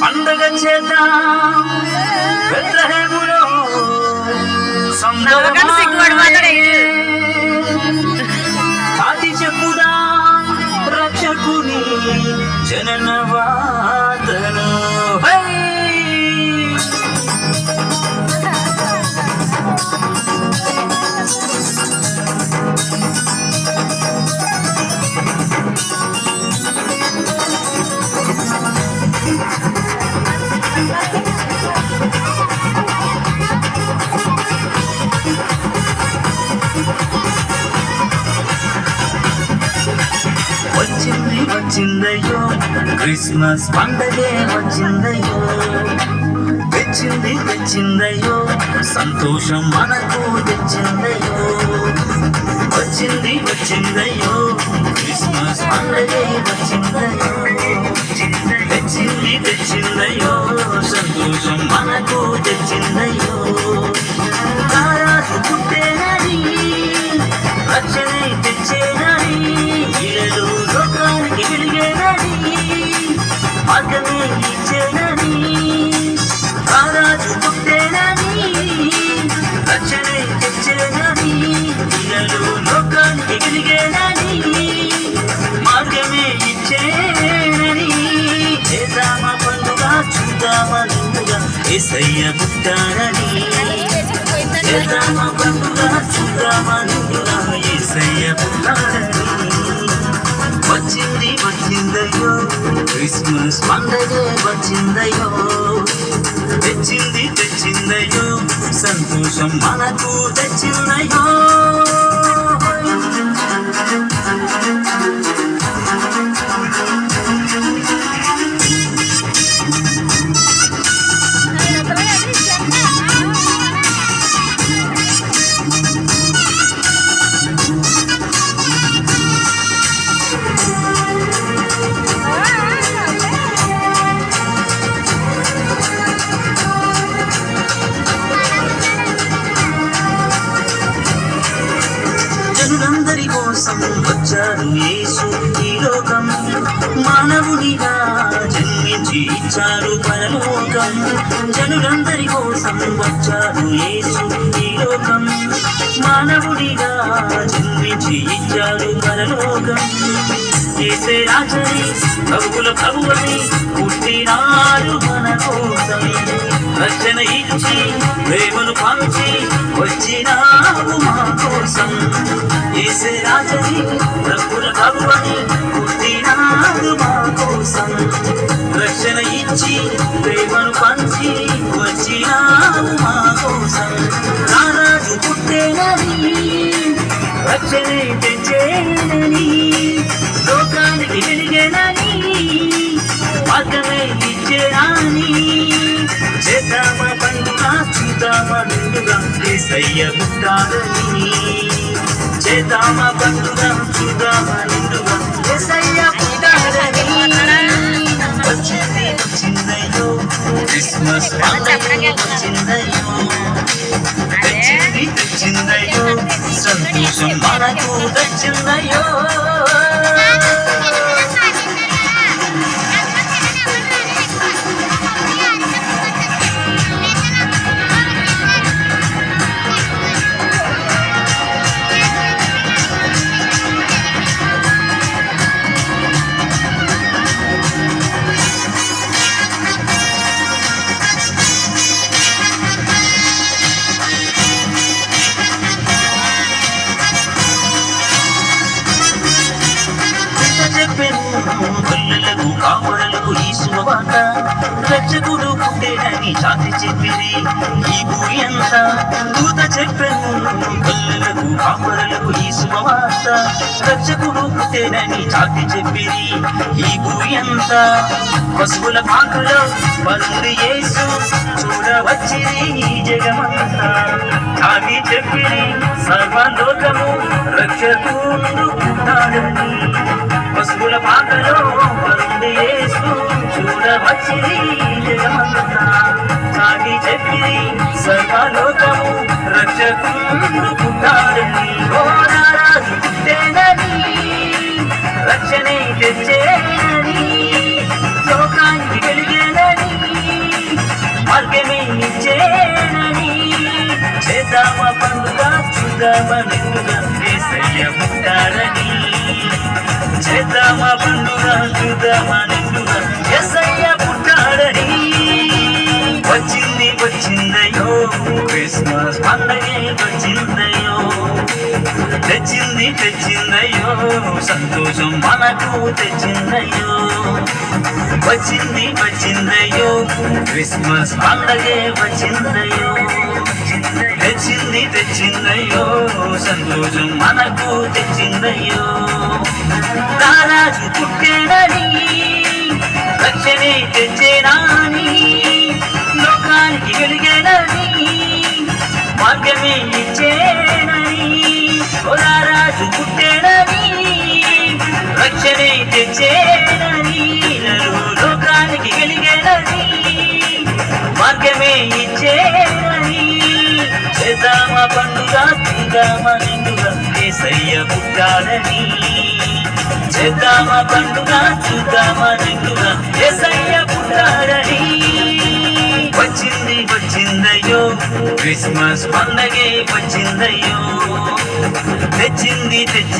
పండగ చేద్దాం. చాటి చెప్పుదా రక్షకుని జనన వచ్చిందయ్యో. క్రిస్మస్ పండగే వచ్చిందయ్యో. తెచ్చింది తెచ్చిందయ్యో. సంతోషం మనకు తెచ్చిందయ్యో. వచ్చింది వచ్చిందయ్యో. క్రిస్మస్ పండగే వచ్చిందయ్యో. తెచ్చింది తెచ్చిందయ్యో. సంతోషం మనకు తెచ్చిందయ్యో. మార్గమే ఇచ్చేనని రారాజు పుట్టేనని రక్షణే తెచ్చేనని ఇరలు లోకానికి వెలిగేనని మార్గమే ఇచ్చేనని చేద్దామ పండుగ చూద్దామ నిండుగా ఏసయ్య పుట్టారని చేద్దామ పండుగ చూద్దామ నిండుగా ఏసయ్య పుట్టారని వచ్చిందయ్యో. క్రిస్మస్ పండగే వచ్చిందయ్యో. తెచ్చింది తెచ్చిందయ్యో. సంతోషం మనకు తెచ్చిందయ్యో వచ్చారు పరలోకం జనులందరి కోసం వచ్చారు యేసు ఈ లోకం. మానవుడిగా జన్మించి ఇచ్చారు పరలోకం చేసే రాజని ప్రభుల ప్రభువని పుట్టినాడు మన కోసం. రక్షణ ఇచ్చి ప్రేమను పంచి వచ్చినావు మా కోసం. చేసే రాజని ప్రభుల ప్రభువని తెచ్చేనని లోకానికి వెలిగేనని మార్గమే ఇచ్చేనాని చేద్దామా పండుగ చూద్దామా నిండుగా ఏసయ్య పుట్టాడని చేద్దామా పండుగ చూద్దామా నిండుగా ఏసయ్య పుట్టాడని వచ్చింది వచ్చిందయ్యో క్రిస్మస్ పండుగ వచ్చిందయ్యో. సంతోషం మనకు పిల్లలకు కాపురలకు ఈ వాట రక్షకుడు పుట్టేనని చాటి చెప్పిరి. ఈ భూమి అంతా దూత చెప్పెను. పిల్లలకు కాపురలకు ఈ శుభవార్త రక్షకుడు పుట్టేనని చాటి చెప్పిరి. ఈ భూమి అంతా పశువుల పాకలో పరుంది యేసు. చూడవచ్చిరి ఈ జగమంతా. చాటి చెప్పిరి సర్వలోకము రక్షకుడు పుట్టాడని. పశువుల పాకలో చూడరాని యేసు చూడవచ్చి జగమంతా చాటి చెప్పి సర్వలోకము రక్షకుండు పుట్టాడని ఓ నారాజు పుట్టేనని రక్షణే తెచ్చేనని లోకానికి వెలిగేనని మార్గమే నిచ్చేనని. చేద్దామా పండుగ చూద్దామా నిండుగా వేసయ్య చేద్దామా పండుగ చూద్దామా నిండుగా ఏసయ్య పుట్టాడని. వచ్చింది వచ్చిందయో క్రిస్మస్ పండగే వచ్చిందయ్యో. తెచ్చింది తెచ్చిందయో సంతోషం మనకు తెచ్చిందయో వచ్చింది వచ్చిందయో క్రిస్మస్ పండగే వచ్చిందయో తెచ్చింది తెచ్చిందయ్యో సంతోషం మనకు తెచ్చిందయ్యో. రాజు పుట్టేనని తెచ్చేదని లోకానికి వెలిగేనని మార్గమే ఇచ్చేదని చేద్దామా పండుగ తిందామా నిండుగా ఏసయ్య పుట్టాడని చేద్దామా పండుగ చూద్దామా నిండుగా ఏసయ్య పుట్టాడని వచ్చింది వచ్చిందయ్యో క్రిస్మస్ పండగే వచ్చిందయ్యో తెచ్చింది తెచ్చింది.